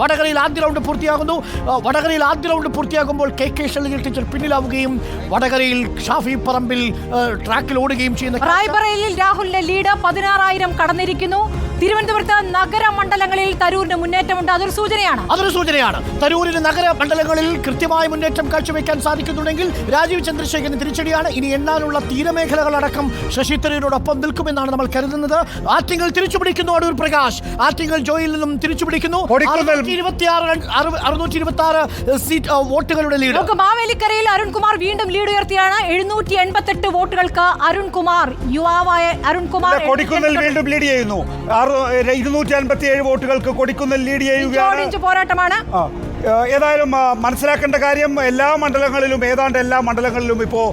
വടകരയിൽ ആദ്യ റൗണ്ട് പൂർത്തിയാകുന്നു. വടകരയിൽ ആദ്യ റൗണ്ട് പൂർത്തിയാകുമ്പോൾ കെ കെ ശൈലജ ടീച്ചർ പിന്നിലാവുകയും വടകരയിൽ ഷാഫി പറമ്പിൽ ട്രാക്കിൽ ഓടുകയും ചെയ്യുന്ന റായ്ബറേലിയിൽ രാഹുലിന്റെ ലീഡ് പതിനാറായിരം കടന്നിരിക്കുന്നു. തിരുവനന്തപുരത്ത് നഗര മണ്ഡലങ്ങളിൽ തരൂരിന് മുന്നേറ്റമുണ്ട്. അതൊരു സൂചനയാണ്. അതൊരു സൂചനയാണ്. തരൂരിന് നഗര മണ്ഡലങ്ങളിൽ കൃത്യമായ മുന്നേറ്റം കാഴ്ചവെക്കാൻ സാധിക്കുന്നുണ്ടെങ്കിൽ രാജീവ് ചന്ദ്രശേഖരന് തിരിച്ചടിയാണ്. ഇനി എണ്ണാനുള്ള തീരമേഖലകളടക്കം ശശി തരൂരിനോടൊപ്പം നിൽക്കുമെന്നാണ് നമ്മൾ കരുതുന്നത്. ആറ്റിങ്ങൾ തിരിച്ചുപിടിക്കുന്നു അടൂർ പ്രകാശ്. ആറ്റിങ്ങൾ ജോയിൽ നിന്നും തിരിച്ചുപിടിക്കുന്നു. കൊടിക്കുന്നിൽ- അറുന്നൂറ്റി ഇരുപത്തി ആറ് സീറ്റ് വോട്ടുകളുടെ ലീഡ്. നമുക്ക് മാവേലിക്കരയിൽ അരുൺകുമാർ വീണ്ടും ലീഡ് ഉയർത്തിയാണ്. എഴുന്നൂറ്റി എൺപത്തെട്ട് വോട്ടുകൾക്ക് അരുൺകുമാർ യുവാവായ അരുൺകുമാർ കൊടിക്കുന്നിൽ വീണ്ടും ലീഡ് ചെയ്യുന്നു. ഇരുന്നൂറ്റി അൻപത്തി ഏഴ് വോട്ടുകൾക്ക് കൊടിക്കുന്നിൽ ലീഡ് ചെയ്യുകയാണ്. പോരാട്ടമാണ്. ഏതായാലും മനസ്സിലാക്കേണ്ട കാര്യം എല്ലാ മണ്ഡലങ്ങളിലും ഏതാണ്ട് എല്ലാ മണ്ഡലങ്ങളിലും ഇപ്പോൾ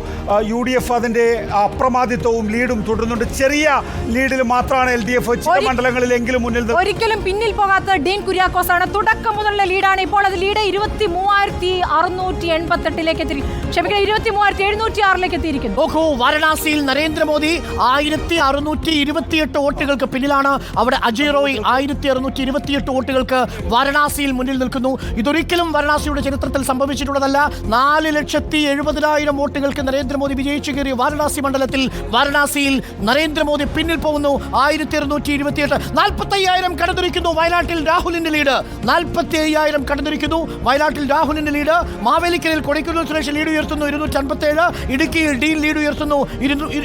യു ഡി എഫ് അതിന്റെ അപ്രമാദിത്വവും ലീഡും തുടരുന്നുണ്ട്. ചെറിയ ലീഡിൽ മാത്രമാണ് എൽ ഡി എഫ് ചില മണ്ഡലങ്ങളിലെങ്കിലും മുന്നിൽ ഒരിക്കലും പിന്നിൽ പോകാത്ത ഡീൻ കുര്യാക്കോസ് ആണ് തുടക്കം മുതലുള്ള ലീഡാണ്. ഇപ്പോൾ അത് ലീഡ് ഇരുപത്തി മൂവായിരത്തി അറുന്നൂറ്റി എൺപത്തെട്ടിലേക്ക് എത്തി ക്ഷമിക്കണം ഇരുപത്തി മൂവായിരത്തി എഴുന്നൂറ്റി ആറിലേക്ക് എത്തിയിരിക്കുന്നു. നോക്കൂ വാരണാസിയിൽ നരേന്ദ്രമോദി ആയിരത്തി അറുന്നൂറ്റി ഇരുപത്തിയെട്ട് വോട്ടുകൾക്ക് പിന്നിലാണ്. അവിടെ അജയ് റോയ് ആയിരത്തി അറുന്നൂറ്റി ഇരുപത്തിയെട്ട് വോട്ടുകൾക്ക് വാരണാസിയിൽ മുന്നിൽ നിൽക്കുന്നു. ഇതൊരിക്കലും വാരണാസിയുടെ ചരിത്രത്തിൽ സംഭവിച്ചിട്ടുള്ളതല്ല. നാല് ലക്ഷത്തി എഴുപതിനായിരം വോട്ടുകൾക്ക് നരേന്ദ്രമോദി വിജയിച്ചു കയറി വാരണാസി മണ്ഡലത്തിൽ വാരണാസിയിൽ നരേന്ദ്രമോദി പിന്നിൽ പോകുന്നു. ആയിരത്തി അറുന്നൂറ്റി ഇരുപത്തിയെട്ട് നാൽപ്പത്തി അയ്യായിരം കടന്നിരിക്കുന്നു വയനാട്ടിൽ രാഹുലിന്റെ ലീഡ്. നാൽപ്പത്തി അയ്യായിരം കടന്നിരിക്കുന്നു വയനാട്ടിൽ രാഹുലിന്റെ ലീഡ്. മാവേലിക്കരയിൽ കൊടിക്കുന്നിൽ സുരേഷ് ലീഡ് ഉയർത്തുന്നു ഇരുന്നൂറ്റി അൻപത്തി ഏഴ് ഇടുക്കിയിൽ ഡീൻ ലീഡ് ഉയർത്തുന്നു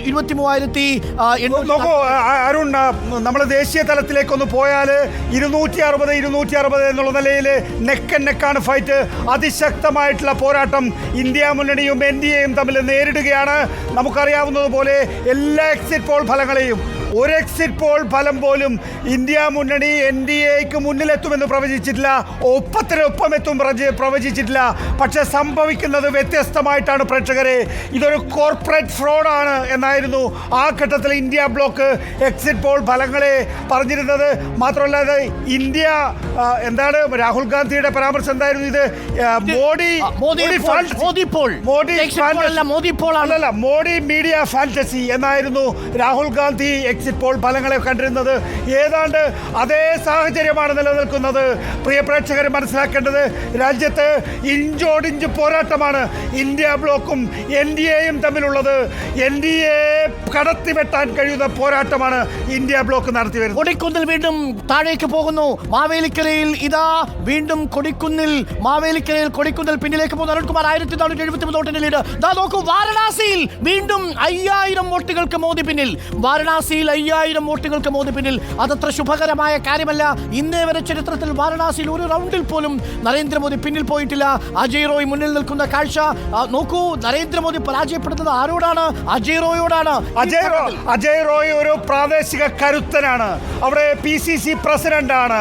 ഇരുപത്തി മൂവായിരത്തി നോക്കൂ അരുൺ നമ്മൾ ദേശീയ തലത്തിലേക്കൊന്ന് പോയാൽ ഇരുന്നൂറ്റി അറുപത് ഇരുന്നൂറ്റി അറുപത് എന്നുള്ള നിലയിൽ നെക്ക് ആൻഡ് നെക്കാണ് ഫൈറ്റ് അതിശക്തമായിട്ടുള്ള പോരാട്ടം ഇന്ത്യ മുന്നണിയും എൻ ഡി എയും തമ്മിൽ നേരിടുകയാണ്. നമുക്കറിയാവുന്നതുപോലെ എല്ലാ എക്സിറ്റ് പോൾ ഫലങ്ങളെയും ഒരു എക്സിറ്റ് പോൾ ഫലം പോലും ഇന്ത്യ മുന്നണി എൻ ഡി എക്ക് മുന്നിലെത്തുമെന്ന് പ്രവചിച്ചിട്ടില്ല. ഒപ്പത്തിനൊപ്പം എത്തും പ്രവചിച്ചിട്ടില്ല. പക്ഷെ സംഭവിക്കുന്നത് വ്യത്യസ്തമായിട്ടാണ് പ്രേക്ഷകരെ. ഇതൊരു കോർപ്പറേറ്റ് ഫ്രോഡാണ് എന്നായിരുന്നു ആ ഘട്ടത്തിൽ ഇന്ത്യ ബ്ലോക്ക് എക്സിറ്റ് പോൾ ഫലങ്ങളെ പറഞ്ഞിരുന്നത്. മാത്രമല്ല ഇന്ത്യ എന്താണ് രാഹുൽ ഗാന്ധിയുടെ പരാമർശം എന്തായിരുന്നു ഇത്? മോഡി മോദി മോഡി മോഡി മീഡിയ ഫാന്റസി എന്നായിരുന്നു രാഹുൽ ഗാന്ധി എക്സിറ്റ് പോൾ ഫലങ്ങളെ കണ്ടിരുന്നത്. ഏതാണ്ട് അതേ സാഹചര്യമാണ് നിലനിൽക്കുന്നത്. പ്രിയ പ്രേക്ഷകർ മനസ്സിലാക്കേണ്ടത് രാജ്യത്ത് ഇഞ്ചോടിഞ്ച് പോരാട്ടമാണ് ഇന്ത്യ ബ്ലോക്കും എൻ ഡി എയും തമ്മിലുള്ളത്. എൻ ഡി എ കടത്തിവെട്ടാൻ കഴിയുന്ന പോരാട്ടമാണ് ഇന്ത്യ ബ്ലോക്ക് നടത്തി വരുന്നത് കൊടിക്കുന്നിൽ വീണ്ടും താഴേക്ക് പോകുന്നു. മാവേലിക്കരയിൽ ഇതാ വീണ്ടും കൊടിക്കുന്നിൽ മാവേലിക്കരയിൽ കൊടിക്കുന്നിൽ പിന്നിലേക്ക് പോകുന്ന. അരുൺകുമാർ ആയിരത്തി നാനൂറ്റി എഴുപത്തി മൂന്ന് നോക്കൂ വാരണാസിയിൽ വീണ്ടും അയ്യായിരം വോട്ടുകൾക്ക് മോദി പിന്നിൽ. വാരണാസിയിൽ അയ്യായിരം വോട്ടുകൾക്ക് മോദി പിന്നിൽ. അതത്ര ശുഭകരമായ കാര്യമല്ല. ഇന്നേ വരെ ചരിത്രത്തിൽ വാരണാസിയിൽ ഒരു റൗണ്ടിൽ പോലും നരേന്ദ്രമോദി പിന്നിൽ പോയിട്ടില്ല. അജയ് റോയ് മുന്നിൽ നിൽക്കുന്ന കാഴ്ച നോക്കൂ നരേന്ദ്രമോദി പരാജയപ്പെടുന്നത് ആരോടാണ്? അജയ് റോയോടാണ്. അജയ് റോ അജയ് റോയ് ഒരു പ്രാദേശിക കരുത്തനാണ്. അവിടെ പി സി സി പ്രസിഡന്റ് ആണ്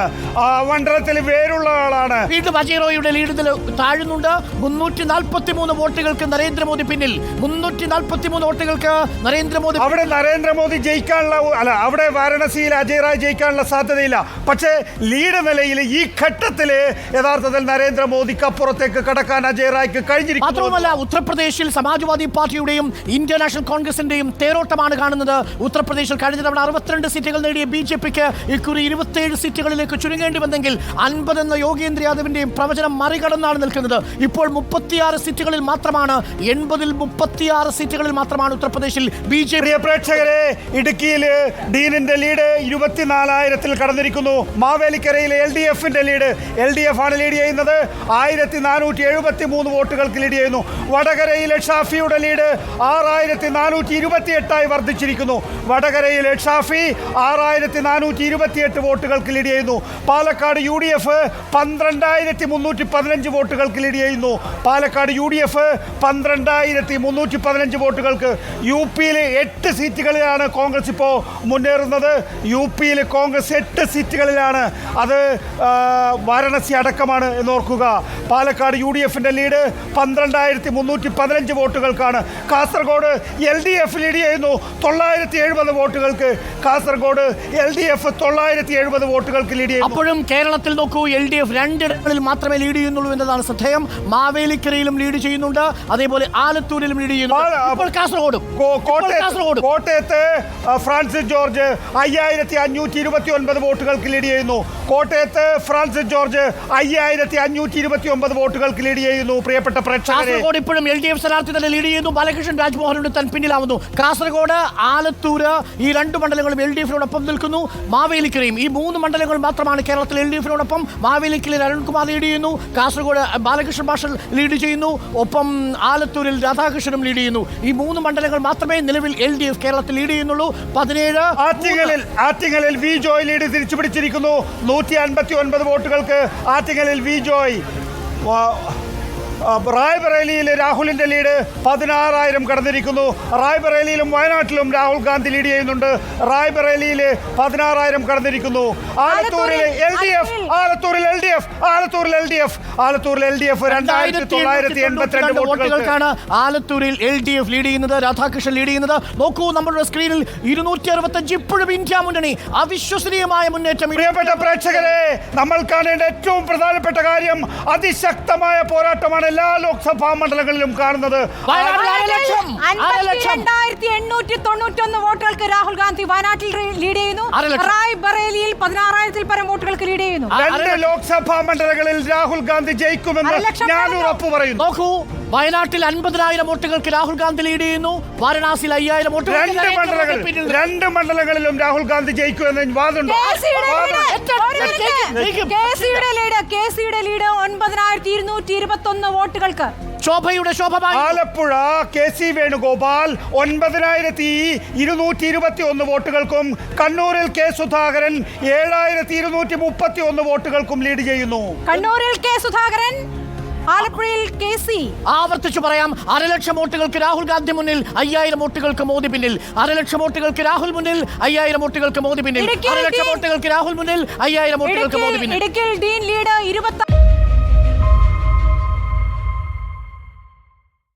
മണ്ഡലത്തിൽ വേരുള്ള ആളാണ്. വീണ്ടും അജയ് റോയിയുടെ ലീഡിൽ താഴുന്നുണ്ട്. മുന്നൂറ്റി നാൽപ്പത്തി മൂന്ന് വോട്ടുകൾക്ക് നരേന്ദ്രമോദി പിന്നിൽ. മുന്നൂറ്റി നാൽപ്പത്തി മൂന്ന് വോട്ടുകൾക്ക് നരേന്ദ്രമോദി അവിടെ നരേന്ദ്രമോദി ജയിക്കാനുള്ള അല്ല അവിടെ വാരണസിയിൽ അജയ് റായ് ജയിക്കാനുള്ള സാധ്യതയില്ല. പക്ഷേ ലീഡ് നിലയിൽ ഈ ഘട്ടത്തിൽ യഥാർത്ഥത്തിൽ നരേന്ദ്രമോദിക്ക് അപ്പുറത്തേക്ക് കടക്കാൻ അജയ് റായ്ക്ക് മാത്രമല്ല മാത്രവുമല്ല ഉത്തർപ്രദേശിൽ സമാജ്വാദി പാർട്ടിയുടെയും ഇന്ത്യ നാഷണൽ കോൺഗ്രസിന്റെയും തേരോട്ടമാണ് കാണുന്നത്. ഉത്തർപ്രദേശിൽ കഴിഞ്ഞ തവണ അറുപത്തിരണ്ട് സീറ്റുകൾ നേടിയ ബി ജെ പിക്ക് ഇക്കുറി ഇരുപത്തിയേഴ് സീറ്റുകളിലേക്ക് ചുരുങ്ങേണ്ടി വന്നെങ്കിൽ അൻപത് എന്ന യോഗേന്ദ്ര യാദവിന്റെയും പ്രവചനം മറികടന്നാണ് നിൽക്കുന്നത്. ഇപ്പോൾ മുപ്പത്തിയാറ് സീറ്റുകളിൽ മാത്രമാണ് എൺപതിൽ മുപ്പത്തിയാറ് സീറ്റുകളിൽ മാത്രമാണ് ഉത്തർപ്രദേശിൽ ബി ജെ പി പ്രേക്ഷകരെ ഇടുക്കിയിൽ ഡീനിന്റെ ലീഡ് ഇരുപത്തിനാലായിരത്തിൽ കടന്നിരിക്കുന്നു. മാവേലിക്കരയിലെ എൽ ഡി എഫിന്റെ ലീഡ് എൽ ഡി എഫ് ആണ് ലീഡ് ചെയ്യുന്നത്. ആയിരത്തി നാനൂറ്റി എഴുപത്തി മൂന്ന് വോട്ടുകൾക്ക് ലീഡ് ചെയ്യുന്നു. വടകരയിലെ ഷാഫിയുടെ ലീഡ് ആറായിരത്തി നാനൂറ്റി ഇരുപത്തി എട്ടായി വർദ്ധിച്ചിരിക്കുന്നു. വടകരയിലെ ഷാഫി ആറായിരത്തി നാനൂറ്റി ഇരുപത്തിയെട്ട് വോട്ടുകൾക്ക് ലീഡ് ചെയ്യുന്നു. പാലക്കാട് യു ഡി എഫ് പന്ത്രണ്ടായിരത്തി മുന്നൂറ്റി പതിനഞ്ച് വോട്ടുകൾക്ക് ലീഡ് ചെയ്യുന്നു. പാലക്കാട് യു ഡി എഫ് പന്ത്രണ്ടായിരത്തി മുന്നൂറ്റി പതിനഞ്ച് വോട്ടുകൾക്ക് യു പിയിലെ എട്ട് സീറ്റുകളിലാണ് കോൺഗ്രസ് ഇപ്പോൾ മുന്നേറുന്നത് യു പിയിൽ കോൺഗ്രസ് എട്ട് സീറ്റുകളിലാണ്. അത് വാരണാസി അടക്കമാണ് എന്ന് ഓർക്കുക പാലക്കാട് യു ഡി എഫിന്റെ ലീഡ് പന്ത്രണ്ടായിരത്തി മുന്നൂറ്റി പതിനഞ്ച് വോട്ടുകൾക്കാണ്. Kasaragod L D F lead ചെയ്യുന്നു തൊള്ളായിരത്തി എഴുപത് വോട്ടുകൾക്ക്. കാസർഗോഡ് എൽ ഡി എഫ് തൊള്ളായിരത്തി എഴുപത് വോട്ടുകൾക്ക് ലീഡ് ചെയ്യുന്നു. അപ്പോഴും കേരളത്തിൽ നോക്കൂ എൽ ഡി എഫ് രണ്ടിടങ്ങളിൽ മാത്രമേ ലീഡ് ചെയ്യുന്നുള്ളൂ എന്നതാണ് ശ്രദ്ധേയം. മാവേലിക്കരയിലും ലീഡ് ചെയ്യുന്നുണ്ട് അതേപോലെ ആലത്തൂരിലും ലീഡ് ചെയ്യുന്നു ഇപ്പോൾ കാസർഗോഡും. കോട്ടയത്ത് ഫ്രാൻസ് ഫ്രാൻസിസ് ജോർജ് അയ്യായിരത്തി അഞ്ഞൂറ്റി ഇരുപത്തി ഒൻപത് വോട്ടുകൾക്ക് ലീഡ് ചെയ്യുന്നു. കോട്ടയത്ത് ഫ്രാൻസിസ് ജോർജ് അയ്യായിരത്തി അഞ്ഞൂറ്റി ഇരുപത്തി ഒമ്പത് വോട്ടുകൾക്ക് ലീഡ് ചെയ്യുന്നു. പ്രിയപ്പെട്ട പ്രേക്ഷകർ ഇപ്പോഴും എൽ ഡി എഫ് സ്ഥാനാർത്ഥി തന്നെ ലീഡ് ചെയ്യുന്നു. ബാലകൃഷ്ണൻ രാജ്മോഹനോട് തൻ പിന്നിലാവുന്നു. കാസർഗോഡ് ആലത്തൂര് ഈ രണ്ട് മണ്ഡലങ്ങളും എൽ ഡി എഫിനോടൊപ്പം നിൽക്കുന്നു. മാവേലിക്കരയും ഈ മൂന്ന് മണ്ഡലങ്ങൾ മാത്രമാണ് കേരളത്തിൽ എൽ ഡി എഫിനോടൊപ്പം. മാവേലിക്കരയിൽ അരുൺകുമാർ ലീഡ് ചെയ്യുന്നു. കാസർഗോഡ് ബാലകൃഷ്ണൻ ഭാഷ ലീഡ് ചെയ്യുന്നു. ഒപ്പം ആലത്തൂരിൽ രാധാകൃഷ്ണനും ലീഡ് ചെയ്യുന്നു. ഈ മൂന്ന് മണ്ഡലങ്ങൾ മാത്രമേ നിലവിൽ എൽ ഡി എഫ് കേരളത്തിൽ ലീഡ് ചെയ്യുന്നുള്ളൂ. പതിനേഴ് ആറ്റിങ്ങലിൽ ആറ്റിങ്ങലിൽ വി ജോയ് ലീഡ് തിരിച്ചു പിടിച്ചിരിക്കുന്നു നൂറ്റി അൻപത്തി ഒൻപത് വോട്ടുകൾക്ക് ആറ്റിങ്ങലിൽ വി ജോയ്. റായ്ബറേലിയിൽ രാഹുലിന്റെ ലീഡ് പതിനാറായിരം കടന്നിരിക്കുന്നു. റായ്ബറേലിയിലും വയനാട്ടിലും രാഹുൽ ഗാന്ധി ലീഡ് ചെയ്യുന്നുണ്ട്. റായ്ബറേലിയിൽ പതിനാറായിരം കടന്നിരിക്കുന്നു. ആലത്തൂരിൽ എൽ ഡി എഫ് ആലത്തൂരിൽ. എൽ ഡി എഫ് ആലത്തൂരിൽ എൽ ഡി എഫ് ആലത്തൂരിൽ എൽ ഡി എഫ് രണ്ടായിരത്തി തൊള്ളായിരത്തി എൺപത്തിരണ്ട് വോട്ടുകൾക്കാണ് ആലത്തൂരിൽ എൽ ഡി എഫ് ലീഡ് ചെയ്യുന്നത്. രാധാകൃഷ്ണൻ ലീഡ് ചെയ്യുന്നത്. നോക്കൂ നമ്മുടെ സ്ക്രീനിൽ ഇരുന്നൂറ്റി അറുപത്തഞ്ച് ഇപ്പോഴും ഇന്ത്യ മുന്നണി അവിശ്വസനീയമായ മുന്നേറ്റം പ്രിയപ്പെട്ട പ്രേക്ഷകരെ നമ്മൾ കാണേണ്ട ഏറ്റവും പ്രധാനപ്പെട്ട കാര്യം അതിശക്തമായ പോരാട്ടമാണ് എല്ലാ ലോക്സഭാ മണ്ഡലങ്ങളിലും കാണുന്നത് വോട്ടുകൾക്ക് രാഹുൽ ഗാന്ധി വയനാട്ടിൽ ലീഡ് ചെയ്യുന്നു. റായ്ബറേലിയിൽ ലക്ഷം. റായ് ബറേലിയിൽ പതിനാറായിരത്തിൽ പരം വോട്ടുകൾക്ക് ലീഡ് ചെയ്യുന്നു. രണ്ട് ലോക്സഭാ മണ്ഡലങ്ങളിൽ രാഹുൽ ഗാന്ധി ജയിക്കുമെന്ന് ഞാൻ ഉറപ്പ് ഉറപ്പു പറയുന്നു നോക്കൂ. വയനാട്ടിൽ അൻപതിനായിരം വോട്ടുകൾക്ക് രാഹുൽ ഗാന്ധി ലീഡ് ചെയ്യുന്നു. വാരണാസിയിൽ അയ്യായിരം വോട്ടുകൾ രണ്ട് മണ്ഡലങ്ങളിൽ മണ്ഡലങ്ങൾ രണ്ട് മണ്ഡലങ്ങളിലും രാഹുൽ ഗാന്ധി ജയിക്കുമെന്ന് വാദമുണ്ട്? ലീഡ് ഒൻപതിനായിരത്തി ഇരുന്നൂറ്റി ഇരുപത്തി ഒന്ന് വോട്ടുകൾക്ക്. ശോഭയുടെ ശോഭമായി. ആലപ്പുഴ കെ സി വേണുഗോപാൽ ഒൻപതിനായിരത്തി ഇരുന്നൂറ്റി ഇരുപത്തി ഒന്ന് വോട്ടുകൾക്കും കണ്ണൂരിൽ കെ സുധാകരൻ ഏഴായിരത്തി ഇരുന്നൂറ്റി മുപ്പത്തി ഒന്ന് വോട്ടുകൾക്കും ലീഡ് ചെയ്യുന്നു. കണ്ണൂരിൽ കെ സുധാകരൻ ആലപ്പുഴയിൽ കെ സി. ആവർത്തിച്ചു പറയാം അരലക്ഷം വോട്ടുകൾക്ക് രാഹുൽ ഗാന്ധി മുന്നിൽ അയ്യായിരം വോട്ടുകൾക്ക് മോദി പിന്നിൽ. അരലക്ഷം വോട്ടുകൾക്ക് രാഹുൽ മുന്നിൽ അയ്യായിരം വോട്ടുകൾക്ക് മോദി പിന്നിൽ. അരലക്ഷം വോട്ടുകൾക്ക് രാഹുൽ മുന്നിൽ അയ്യായിരം വോട്ടുകൾക്ക് മോദി പിന്നിൽ. ഇടുക്കിയിൽ ഡീൻ ലീഡ് ഇരുപത്തി